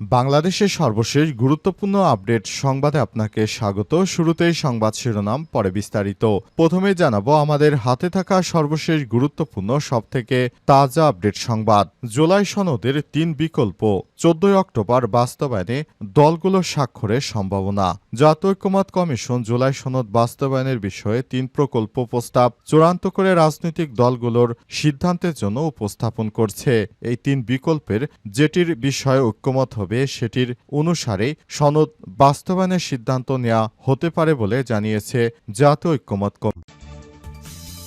বাংলাদেশের সর্বশেষ গুরুত্বপূর্ণ আপডেট সংবাদে আপনাকে স্বাগত। শুরুতেই সংবাদ শিরোনাম, পরে বিস্তারিত। প্রথমে জানাব আমাদের হাতে থাকা সর্বশেষ গুরুত্বপূর্ণ, সবথেকে তাজা আপডেট সংবাদ। জুলাই সনদের তিন বিকল্প। চোদ্দই অক্টোবর বাস্তবায়নে দলগুলো স্বাক্ষরের সম্ভাবনা। জাতীয় ঐক্যমত কমিশন জুলাই সনদ বাস্তবায়নের বিষয়ে তিন প্রকল্প প্রস্তাব চূড়ান্ত করে রাজনৈতিক দলগুলোর সিদ্ধান্তের জন্য উপস্থাপন করছে। এই তিন বিকল্পের যেটির বিষয়ে ঐক্যমত হবে সেটির অনুসারে সনদ বাস্তবায়নের সিদ্ধান্ত নেওয়া হতে পারে বলে জানিয়েছে জাতীয় ঐক্যমত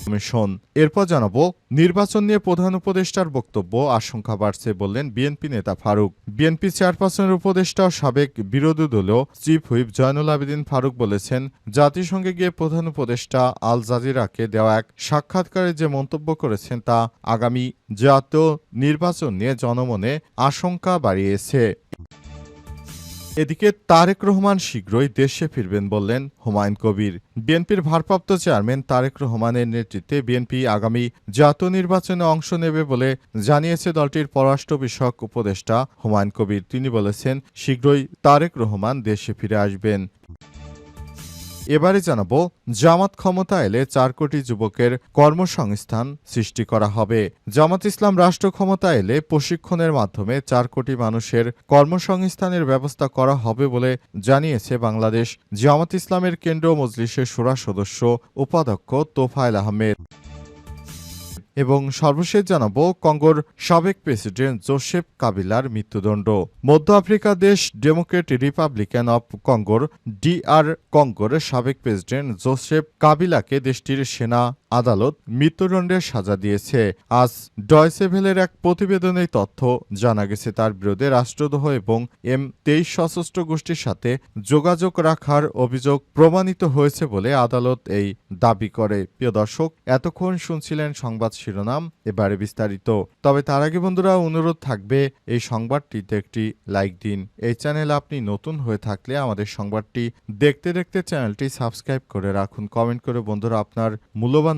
কমিশন। এরপর জানাব, নির্বাচন নিয়ে প্রধান উপদেষ্টার বক্তব্য, আশঙ্কা বাড়ছে বললেন বিএনপি নেতা ফারুক। বিএনপি চেয়ারপারসনের উপদেষ্টা সাবেক বিরোধী দলীয় চিফ হুইপ জয়নুল আবেদিন ফারুক বলেছেন, জাতিসংঘে গিয়ে প্রধান উপদেষ্টা আল জাজিরাকে দেওয়া এক সাক্ষাৎকারে যে মন্তব্য করেছেন তা আগামী জাতীয় নির্বাচন নিয়ে জনমনে আশঙ্কা বাড়িয়েছে। এদিকে তারেক রহমান শীঘ্রই দেশে ফিরবেন বললেন হুমায়ুন কবির। বিএনপির ভারপ্রাপ্ত চেয়ারম্যান তারেক রহমানের নেতৃত্বে বিএনপি আগামী জাতীয় নির্বাচনে অংশ নেবে বলে জানিয়েছে দলটির পররাষ্ট্র বিষয়ক উপদেষ্টা হুমায়ুন কবির। তিনি বলেছেন, শীঘ্রই তারেক রহমান দেশে ফিরে আসবেন। এবারে জানাব, জামাত ক্ষমতা এলে চার কোটি যুবকের কর্মসংস্থান সৃষ্টি করা হবে। জামাত ইসলাম রাষ্ট্র ক্ষমতা এলে প্রশিক্ষণের মাধ্যমে চার কোটি মানুষের কর্মসংস্থানের ব্যবস্থা করা হবে বলে জানিয়েছে বাংলাদেশ। জামাত ইসলামের কেন্দ্র মজলিসের সুরা সদস্য, উপাধ্যক্ষ তোফায়েল আহমেদ। এবং সর্বশেষ জানাব কঙ্গোর সাবেক প্রেসিডেন্ট জোসেফ কাবিলার মৃত্যুদণ্ড। মধ্য আফ্রিকা দেশ ডেমোক্রেট রিপাবলিকান অব কঙ্গোর ডিআর কঙ্গোর সাবেক প্রেসিডেন্ট জোসেফ কাবিলাকে দেশটির সেনা আদালত মৃত্যুদণ্ডের সাজা দিয়েছে। আজ ডয়সেভেলের এক প্রতিবেদনে তথ্য জানা গেছে, তার বিরুদ্ধে রাষ্ট্রদ্রোহ এবং এম তেইশ সশস্ত্র গোষ্ঠীর সাথে যোগাযোগ রাখার অভিযোগ প্রমাণিত হয়েছে বলে আদালত এই দাবি করে। প্রিয় দর্শক, এতক্ষণ শুনছিলেন সংবাদ শিরোনাম, এবারে বিস্তারিত। তবে তার আগে বন্ধুরা, অনুরোধ থাকবে, এই সংবাদটিতে একটি লাইক দিন। এই চ্যানেল আপনি নতুন হয়ে থাকলে আমাদের সংবাদটি দেখতে দেখতে চ্যানেলটি সাবস্ক্রাইব করে রাখুন। কমেন্ট করে বন্ধুরা, আপনার মূল্যবান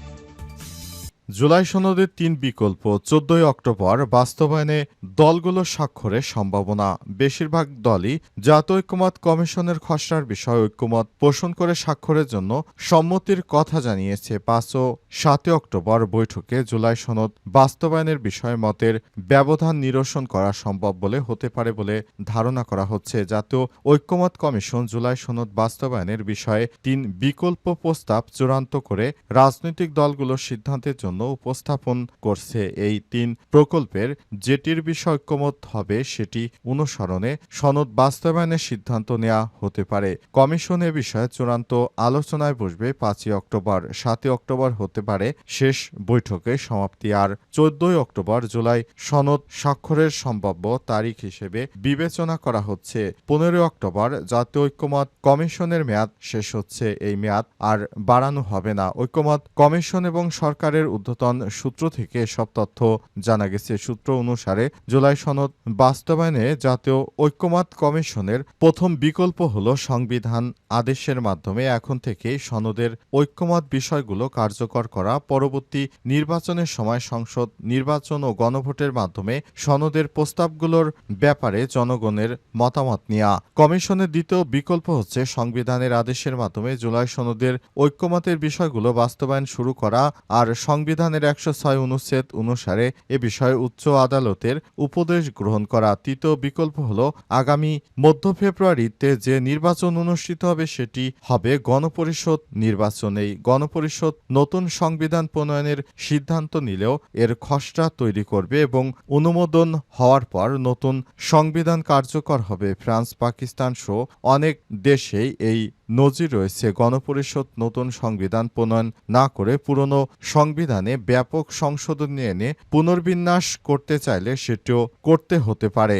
জুলাই সনদের তিন বিকল্প, চোদ্দই অক্টোবর বাস্তবায়নে দলগুলো স্বাক্ষরের সম্ভাবনা। বেশিরভাগ দলই জাতীয় ঐক্যমত কমিশনের খসড়ার বিষয়ে ঐক্যমত পোষণ করে স্বাক্ষরের জন্য সম্মতির কথা জানিয়েছে। পাঁচ ও সাতই অক্টোবর বৈঠকে জুলাই সনদ বাস্তবায়নের বিষয়ে মতের ব্যবধান নিরসন করা সম্ভব বলে হতে পারে বলে ধারণা করা হচ্ছে। জাতীয় ঐক্যমত কমিশন জুলাই সনদ বাস্তবায়নের বিষয়ে তিন বিকল্প প্রস্তাব চূড়ান্ত করে রাজনৈতিক দলগুলোর সিদ্ধান্তের জন্য উপস্থাপন করছে এই তিন প্রকল্পের, যেটির বিষয় ঐক্যমত হবে সেটি অনুসরণে সনদ বাস্তবায়নের সিদ্ধান্ত নেওয়া হতে পারে। কমিশন এ বিষয়ে চূড়ান্ত আলোচনায় বসবে পাঁচই অক্টোবর। সাতই অক্টোবর হতে পারে শেষ বৈঠকে সমাপ্তি। আর চোদ্দই অক্টোবর জুলাই সনদ স্বাক্ষরের সম্ভাব্য তারিখ হিসেবে বিবেচনা করা হচ্ছে। পনেরোই অক্টোবর জাতীয় ঐক্যমত কমিশনের মেয়াদ শেষ হচ্ছে। এই মেয়াদ আর বাড়ানো হবে না। ঐক্যমত কমিশন এবং সরকারের ঊর্ধ্বতন সূত্র থেকে সব তথ্য জানা গেছে। সূত্র অনুসারে জুলাই সনদ বাস্তবায়নে জাতীয় ঐক্যমত কমিশনের প্রথম বিকল্প হল সংবিধান আদেশের মাধ্যমে এখন থেকে সনদের ঐক্যমত বিষয়গুলো কার্যকর করা। পরবর্তী নির্বাচনের সময় সংসদ নির্বাচন ও গণভোটের মাধ্যমে সনদের প্রস্তাবগুলোর ব্যাপারে জনগণের মতামত নেওয়া কমিশনের দ্বিতীয় বিকল্প হচ্ছে সংবিধানের আদেশের মাধ্যমে জুলাই সনদের ঐক্যমতের বিষয়গুলো বাস্তবায়ন শুরু করা আর সংবিধানের একশো ছয় অনুচ্ছেদ অনুসারে এ বিষয়ে উচ্চ আদালতের উপদেশ গ্রহণ করা তৃতীয় বিকল্প হল আগামী মধ্য ফেব্রুয়ারিতে যে নির্বাচন অনুষ্ঠিত হবে সেটি হবে গণপরিষদ নির্বাচন। এই গণপরিষদ নতুন সংবিধান প্রণয়নের সিদ্ধান্ত নিলেও এর খসড়া তৈরি করবে এবং অনুমোদন হওয়ার পর নতুন সংবিধান কার্যকর হবে। ফ্রান্স, পাকিস্তান সহ অনেক দেশেই এই নজির রয়েছে গণপরিষদ নতুন সংবিধান প্রণয়ন না করে পুরনো সংবিধানে ব্যাপক সংশোধনী এনে পুনর্বিন্যাস করতে চাইলে সেটিও করতে হতে পারে।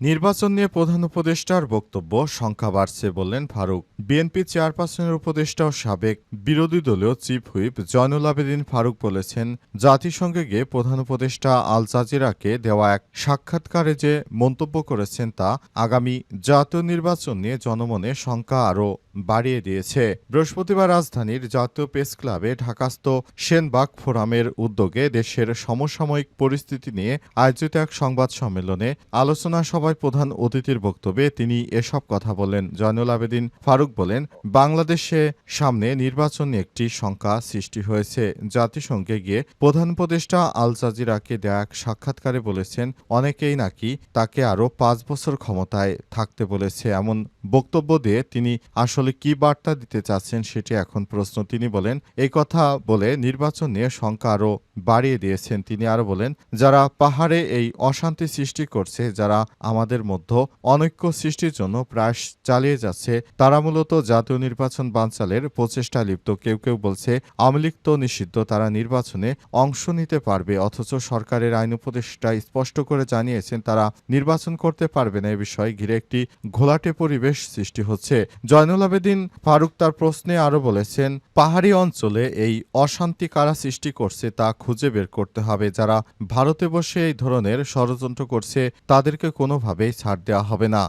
নির্বাচন নিয়ে প্রধান উপদেষ্টার বক্তব্য সংখ্যা বাড়ছে বললেন ফারুক। বিএনপি চেয়ারপারসনের উপদেষ্টা ও সাবেক বিরোধী দলীয় চিফ হুইপ জয়নুল আবেদিন ফারুক বলেছেন, জাতিসংঘে গিয়ে প্রধান উপদেষ্টা আল জাজিরাকে দেওয়া এক সাক্ষাৎকারে যে মন্তব্য করেছেন তা আগামী জাতীয় নির্বাচন নিয়ে জনমনে শঙ্কা আরও বাড়িয়ে দিয়েছে। বৃহস্পতিবার রাজধানীর জাতীয় প্রেস ক্লাবে ঢাকাস্থ সেনবাগ ফোরামের উদ্যোগে দেশের সমসাময়িক পরিস্থিতি নিয়ে আয়োজিত এক সংবাদ সম্মেলনে আলোচনা সভায় প্রধান অতিথির বক্তব্যে তিনি এসব কথা বলেন। জয়নুল আবেদিন ফারুক বলেন, বাংলাদেশে সামনে নির্বাচন একটি শঙ্কা সৃষ্টি হয়েছে। জাতিসংঘে গিয়ে প্রধান উপদেষ্টা আল জাজিরাকে দেয়া এক সাক্ষাৎকারে বলেছেন, অনেকেই নাকি তাকে আরও পাঁচ বছর ক্ষমতায় থাকতে বলেছে। এমন বক্তব্য দিয়ে তিনি আসলে কি বার্তা দিতে চাচ্ছেন সেটি এখন প্রশ্ন। তিনি বলেন, এই কথা বলে নির্বাচন নিয়ে শঙ্কা আরও বাড়িয়ে দিয়েছেন। তিনি আরও বলেন, যারা পাহাড়ে এই অশান্তি সৃষ্টি করছে, যারা আমাদের মধ্যে অনৈক্য সৃষ্টির জন্য প্রয়াস চালিয়ে যাচ্ছে, তারা মূলত জাতীয় নির্বাচন বানচালের প্রচেষ্টা লিপ্ত। কেউ কেউ বলছে, আওয়ামী তো নিষিদ্ধ, তারা নির্বাচনে অংশ নিতে পারবে, অথচ সরকারের আইন উপদেষ্টা স্পষ্ট করে জানিয়েছেন, তারা নির্বাচন করতে পারবে না, এ বিষয়ে ঘিরে একটি ঘোলাটে পরিবেশ সৃষ্টি হচ্ছে। জয়নুল আবেদিন ফারুক তার প্রশ্নে আরও বলেছেন, পাহাড়ি অঞ্চলে এই অশান্তি কারা সৃষ্টি করছে, তা খুঁজে বের করতে হবে। যারা ভারতে বসে এই ধরনের ষড়যন্ত্র করছে, তাদেরকে কোনোভাবেই ছাড় দেওয়া হবে না।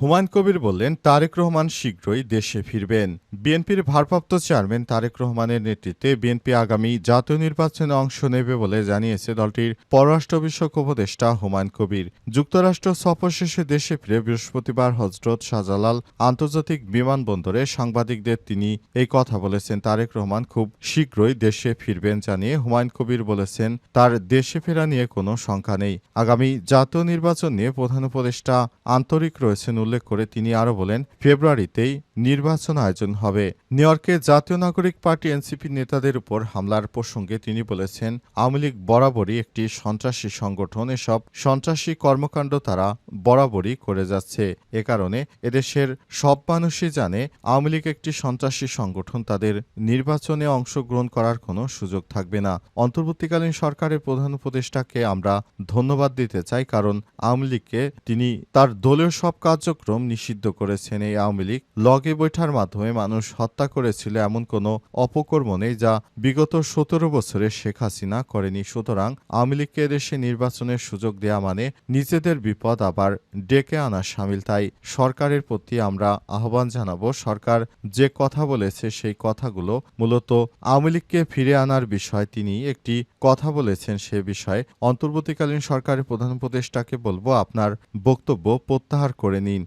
হুমায়ুন কবির বললেন, তারেক রহমান শীঘ্রই দেশে ফিরবেন। বিএনপির ভারপ্রাপ্ত চেয়ারম্যান তারেক রহমানের নেতৃত্বে বিএনপি আগামী জাতীয় নির্বাচনে অংশ নেবে বলে জানিয়েছে দলটির পররাষ্ট্র বিষয়ক উপদেষ্টা হুমায়ুন কবির। যুক্তরাষ্ট্র সফর শেষে দেশে ফিরে বৃহস্পতিবার হজরত শাহজালাল আন্তর্জাতিক বিমানবন্দরে সাংবাদিকদের তিনি এই কথা বলেছেন, তারেক রহমান খুব শীঘ্রই দেশে ফিরবেন জানিয়ে হুমায়ুন কবির বলেছেন, তার দেশে ফেরা নিয়ে কোনো শঙ্কা নেই। আগামী জাতীয় নির্বাচন নিয়ে প্রধান উপদেষ্টা আন্তরিক রয়েছেন উল্লেখ করে তিনি আরও বলেন, ফেব্রুয়ারিতেই নির্বাচন আয়োজন হবে। নিউ ইয়র্কে জাতীয় নাগরিক পার্টি এনসিপি নেতাদের উপর হামলার প্রসঙ্গে তিনি বলেছেন, আওয়ামী লীগ বরাবরই একটি সন্ত্রাসী সংগঠন। এসব সন্ত্রাসী কর্মকাণ্ড তারা বরাবরই করে যাচ্ছে। এ কারণে এদেশের সব মানুষই জানে, আওয়ামী লীগ একটি সন্ত্রাসী সংগঠন। তাদের নির্বাচনে অংশগ্রহণ করার কোনো সুযোগ থাকবে না। অন্তর্বর্তীকালীন সরকারের প্রধান উপদেষ্টাকে আমরা ধন্যবাদ দিতে চাই, কারণ আওয়ামী লীগকে তিনি তার দলীয় সব কার্যক্রম নিষিদ্ধ করেছেন এই আওয়ামী লীগ। লগে বৈঠার মাধ্যমে মানুষ হত্যা করেছিল এমন কোনো অপকর্ম নেই যা বিগত সতেরো বছরে শেখ হাসিনা করেনি। সুতরাং আওয়ামী লীগকে এদেশে নির্বাচনের সুযোগ দেয়া মানে নিজেদের বিপদ আবার ডেকে আনা সামিল। তাই সরকারের প্রতি আমরা আহ্বান জানাব, সরকার যে কথা বলেছে সেই কথাগুলো মূলত আওয়ামী লীগকে ফিরে আনার বিষয়। তিনি একটি কথা বলেছেন সে বিষয়ে। অন্তর্বর্তীকালীন সরকারের প্রধান উপদেষ্টাকে বলব, আপনার বক্তব্য প্রত্যাহার করে নিন।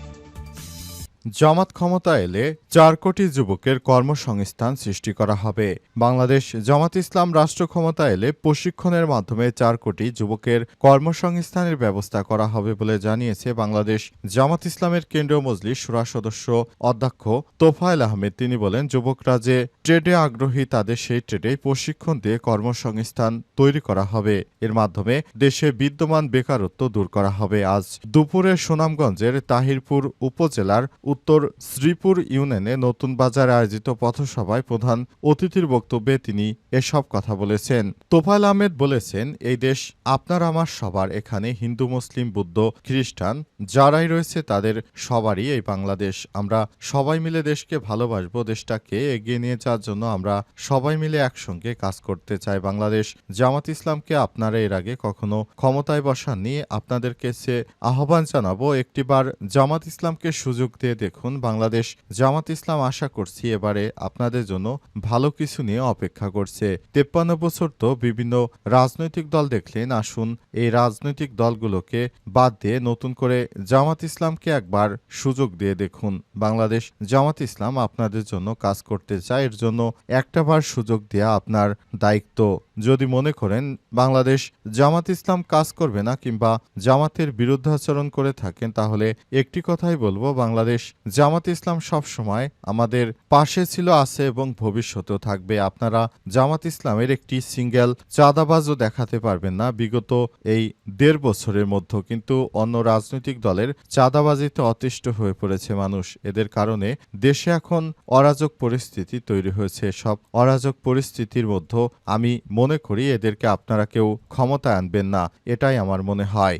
জামাত ক্ষমতা এলে চার কোটি যুবকের কর্মসংস্থান সৃষ্টি করা হবে। বাংলাদেশ জামাত ইসলাম রাষ্ট্র ক্ষমতা এলে প্রশিক্ষণের মাধ্যমে চার কোটি যুবকের কর্মসংস্থানের ব্যবস্থা করা হবে বলে জানিয়েছে বাংলাদেশ জামাত ইসলামের কেন্দ্রীয় মজলিস সুরা সদস্য অধ্যক্ষ তোফায়েল আহমেদ। তিনি বলেন, যুবকরা যে ট্রেডে আগ্রহী, তাদের সেই ট্রেডে প্রশিক্ষণ দিয়ে কর্মসংস্থান তৈরি করা হবে। এর মাধ্যমে দেশে বিদ্যমান বেকারত্ব দূর করা হবে। আজ দুপুরে সুনামগঞ্জের তাহিরপুর উপজেলার উত্তর শ্রীপুর ইউনিয়নে নতুন বাজারে আয়োজিত পথসভায় প্রধান অতিথির বক্তব্যে তিনি এসব কথা বলেছেন। তোফায়েল আহমেদ বলেছেন, এই দেশ আপনার আমার সবার। এখানে হিন্দু, মুসলিম, বুদ্ধ, খ্রিস্টান যারাই রয়েছে তাদের সবারই এই বাংলাদেশ। আমরা সবাই মিলে দেশকে ভালোবাসবো। দেশটাকে এগিয়ে নিয়ে যাওয়ার জন্য আমরা সবাই মিলে একসঙ্গে কাজ করতে চাই। বাংলাদেশ জামাত ইসলামকে আপনারা এর আগে কখনো ক্ষমতায় বসাননি। আপনাদেরকে সে আহ্বান জানাব। একটিবার জামাত ইসলামকে সুযোগ দিয়ে দেখুন বাংলাদেশ। জামাত ইসলাম আশা করছি এবারে আপনাদের জন্য ভালো কিছু নিয়ে অপেক্ষা করছে। তেপ্পান্ন বছর তো বিভিন্ন রাজনৈতিক দল দেখলেন, আসুন এই রাজনৈতিক দলগুলোকে বাদ দিয়ে নতুন করে জামাত ইসলামকে একবার সুযোগ দিয়ে দেখুন। বাংলাদেশ জামাত ইসলাম আপনাদের জন্য কাজ করতে চায়, এর জন্য একটাবার সুযোগ দেয়া আপনার দায়িত্ব। যদি মনে করেন বাংলাদেশ জামাত ইসলাম কাজ করবে না কিংবা জামাতের বিরুদ্ধাচরণ করে থাকেন, তাহলে একটি কথাই বলব, বাংলাদেশ জামাত ইসলাম সব সময় আমাদের পাশে ছিল, আছে এবং ভবিষ্যতেও থাকবে। আপনারা জামাত ইসলামের একটি সিঙ্গেল চাঁদাবাজও দেখাতে পারবেন না বিগত এই দেড় বছরের মধ্যে। কিন্তু অন্য রাজনৈতিক দলের চাঁদাবাজিতে অতিষ্ঠ হয়ে পড়েছে মানুষ। এদের কারণে দেশে এখন অরাজক পরিস্থিতি তৈরি হয়েছে। সব অরাজক পরিস্থিতির মধ্যে আমি মনে করি এদেরকে আপনারা কেউ ক্ষমতা আনবেন না। এটাই আমার মনে হয়।